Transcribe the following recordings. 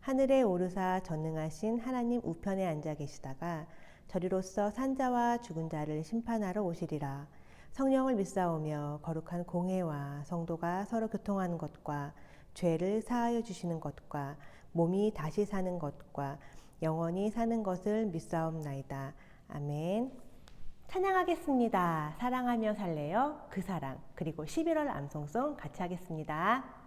하늘에 오르사 전능하신 하나님 우편에 앉아 계시다가 저리로서 산자와 죽은 자를 심판하러 오시리라. 성령을 믿사오며 거룩한 공회와 성도가 서로 교통하는 것과 죄를 사하여 주시는 것과 몸이 다시 사는 것과 영원히 사는 것을 믿사옵나이다. 아멘. 찬양하겠습니다. 사랑하며 살래요. 그 사랑. 그리고 11월 암송송 같이 하겠습니다.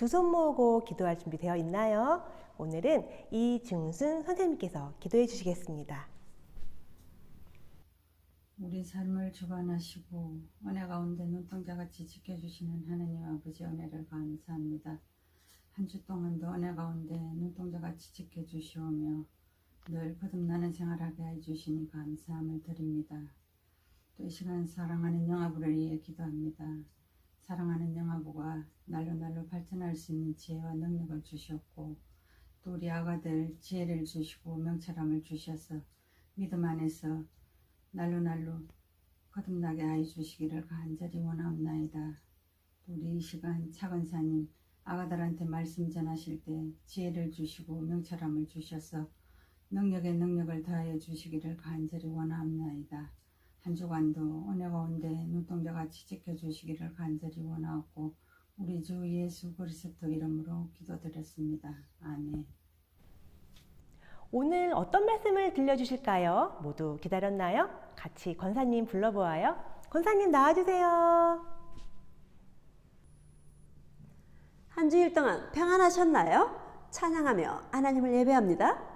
두 손 모으고 기도할 준비 되어 있나요? 오늘은 이중순 선생님께서 기도해 주시겠습니다. 우리 삶을 주관하시고 은혜 가운데 눈동자같이 지켜주시는 하나님 아버지 은혜를 감사합니다. 한 주 동안도 은혜 가운데 눈동자같이 지켜주시오며 늘 거듭나는 생활하게 해주시니 감사함을 드립니다. 또 이 시간 사랑하는 영아부를 위해 기도합니다. 사랑하는 영아부가 날로 날로 발전할 수 있는 지혜와 능력을 주셨고 또 우리 아가들 지혜를 주시고 명철함을 주셔서 믿음 안에서 날로 날로 거듭나게 하여 주시기를 간절히 원하옵나이다. 또 우리 이 시간 차근사님 아가들한테 말씀 전하실 때 지혜를 주시고 명철함을 주셔서 능력에 능력을 더하여 주시기를 간절히 원하옵나이다. 한 주간도 은혜 가운데 눈동자같이 지켜주시기를 간절히 원하옵고 우리 주 예수 그리스도 이름으로 기도드렸습니다. 아멘. 오늘 어떤 말씀을 들려주실까요? 모두 기다렸나요? 같이 권사님 불러보아요. 권사님 나와주세요. 한 주일 동안 평안하셨나요? 찬양하며 하나님을 예배합니다.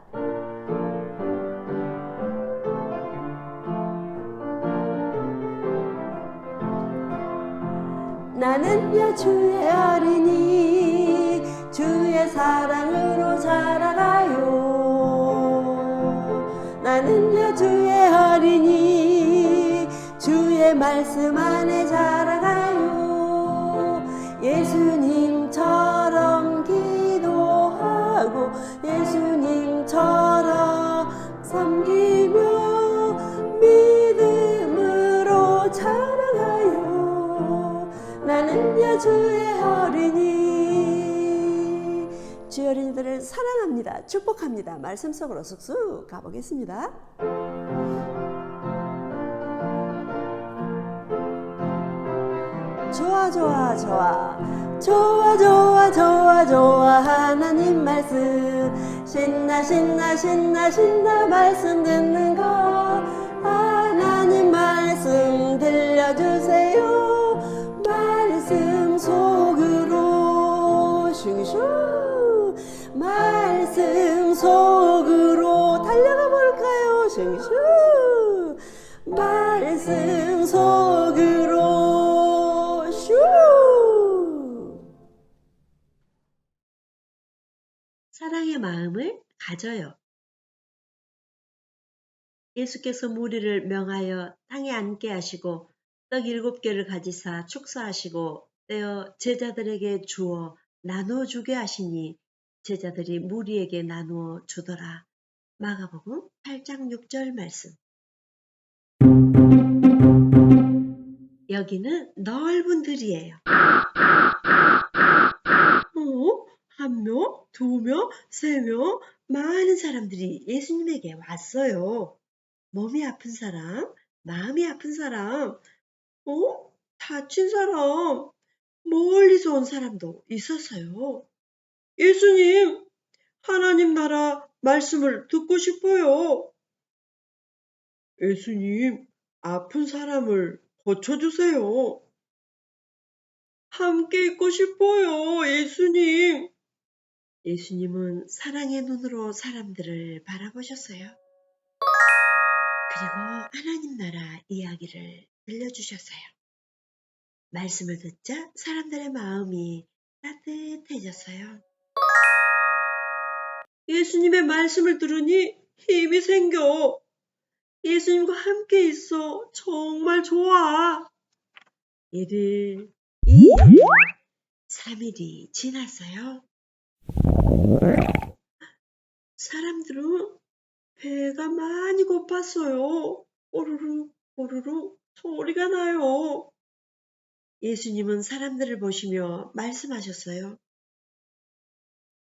나는요 주의 어린이 주의 사랑으로 자라가요? 나는요 주의 어린이 주의 말씀 안에 자라 사랑합니다. 축복합니다. 말씀 속으로 쑥쑥 가보겠습니다. 좋아 좋아 좋아. 좋아 좋아 좋아 좋아. 하나님 말씀. 신나 신나 신나 신나 말씀 듣는 거. 하나님 말씀 들려주세요 속으로 달려가 볼까요? 슝슝. 말씀 속으로. 슈 사랑의 마음을 가져요. 예수께서 무리를 명하여 땅에 앉게 하시고 떡 일곱 개를 가지사 축사하시고 떼어 제자들에게 주어 나누어 주게 하시니 제자들이 무리에게 나누어 주더라. 마가복음 8장 6절 말씀. 여기는 넓은 들이에요. 어? 한 명, 두 명, 세 명, 많은 사람들이 예수님에게 왔어요. 몸이 아픈 사람, 마음이 아픈 사람, 어? 다친 사람, 멀리서 온 사람도 있었어요. 예수님, 하나님 나라 말씀을 듣고 싶어요. 예수님, 아픈 사람을 고쳐주세요. 함께 있고 싶어요, 예수님. 예수님은 사랑의 눈으로 사람들을 바라보셨어요. 그리고 하나님 나라 이야기를 들려주셨어요. 말씀을 듣자 사람들의 마음이 따뜻해졌어요. 예수님의 말씀을 들으니 힘이 생겨. 예수님과 함께 있어. 정말 좋아. 1일, 2일, 3일이 지났어요. 사람들은 배가 많이 고팠어요. 오르르, 오르르 소리가 나요. 예수님은 사람들을 보시며 말씀하셨어요.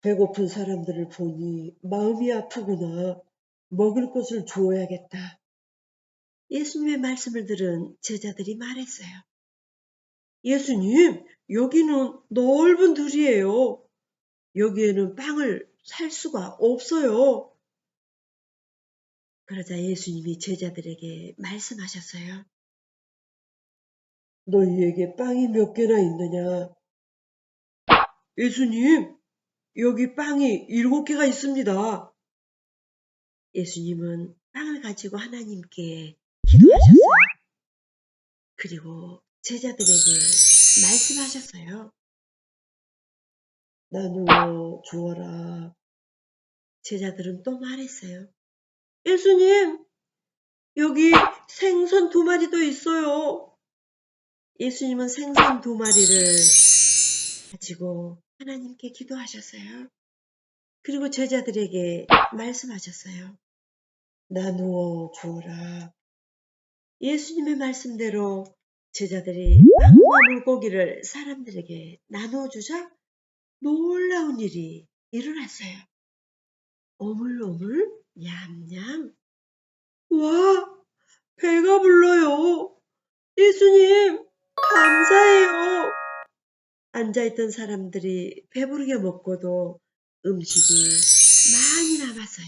배고픈 사람들을 보니 마음이 아프구나. 먹을 것을 주어야겠다. 예수님의 말씀을 들은 제자들이 말했어요. 예수님, 여기는 넓은 들이에요. 여기에는 빵을 살 수가 없어요. 그러자 예수님이 제자들에게 말씀하셨어요. 너희에게 빵이 몇 개나 있느냐? 예수님, 여기 빵이 일곱 개가 있습니다. 예수님은 빵을 가지고 하나님께 기도하셨어요. 그리고 제자들에게 말씀하셨어요. 나누어 주어라. 제자들은 또 말했어요. 예수님, 여기 생선 두 마리도 있어요. 예수님은 생선 두 마리를 가지고 하나님께 기도하셨어요. 그리고 제자들에게 말씀하셨어요. 나누어 주어라. 예수님의 말씀대로 제자들이 빵과 물고기를 사람들에게 나누어 주자 놀라운 일이 일어났어요. 오물오물 냠냠. 와, 배가 불러요. 예수님, 감사해요. 앉아있던 사람들이 배부르게 먹고도 음식이 많이 남았어요.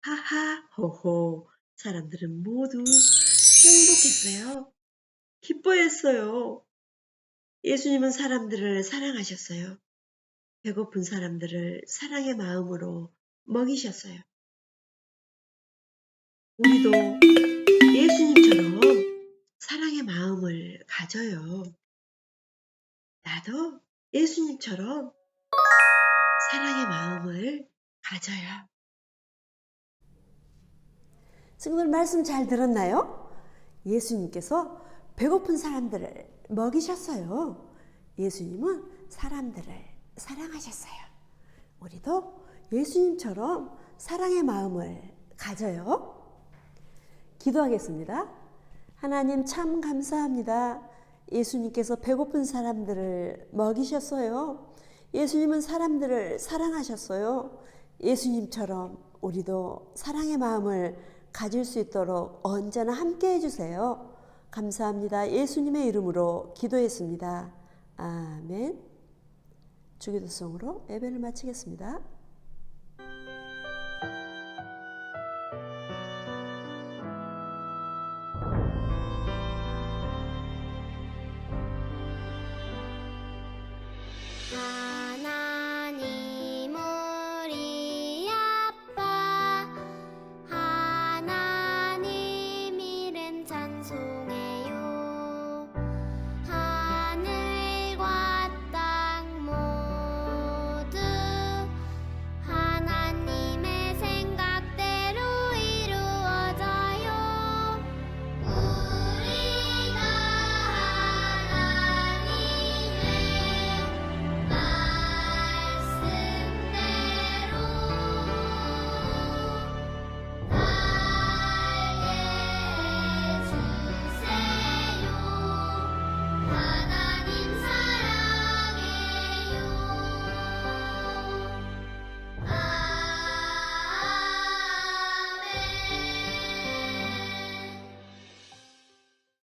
하하, 호호. 사람들은 모두 행복했어요. 기뻐했어요. 예수님은 사람들을 사랑하셨어요. 배고픈 사람들을 사랑의 마음으로 먹이셨어요. 우리도 예수님처럼 사랑의 마음을 가져요. 나도 예수님처럼 사랑의 마음을 가져요. 친구들 말씀 잘 들었나요? 예수님께서 배고픈 사람들을 먹이셨어요. 예수님은 사람들을 사랑하셨어요. 우리도 예수님처럼 사랑의 마음을 가져요. 기도하겠습니다. 하나님 참 감사합니다. 예수님께서 배고픈 사람들을 먹이셨어요. 예수님은 사람들을 사랑하셨어요. 예수님처럼 우리도 사랑의 마음을 가질 수 있도록 언제나 함께 해주세요. 감사합니다. 예수님의 이름으로 기도했습니다. 아멘. 주기도성으로 예배를 마치겠습니다.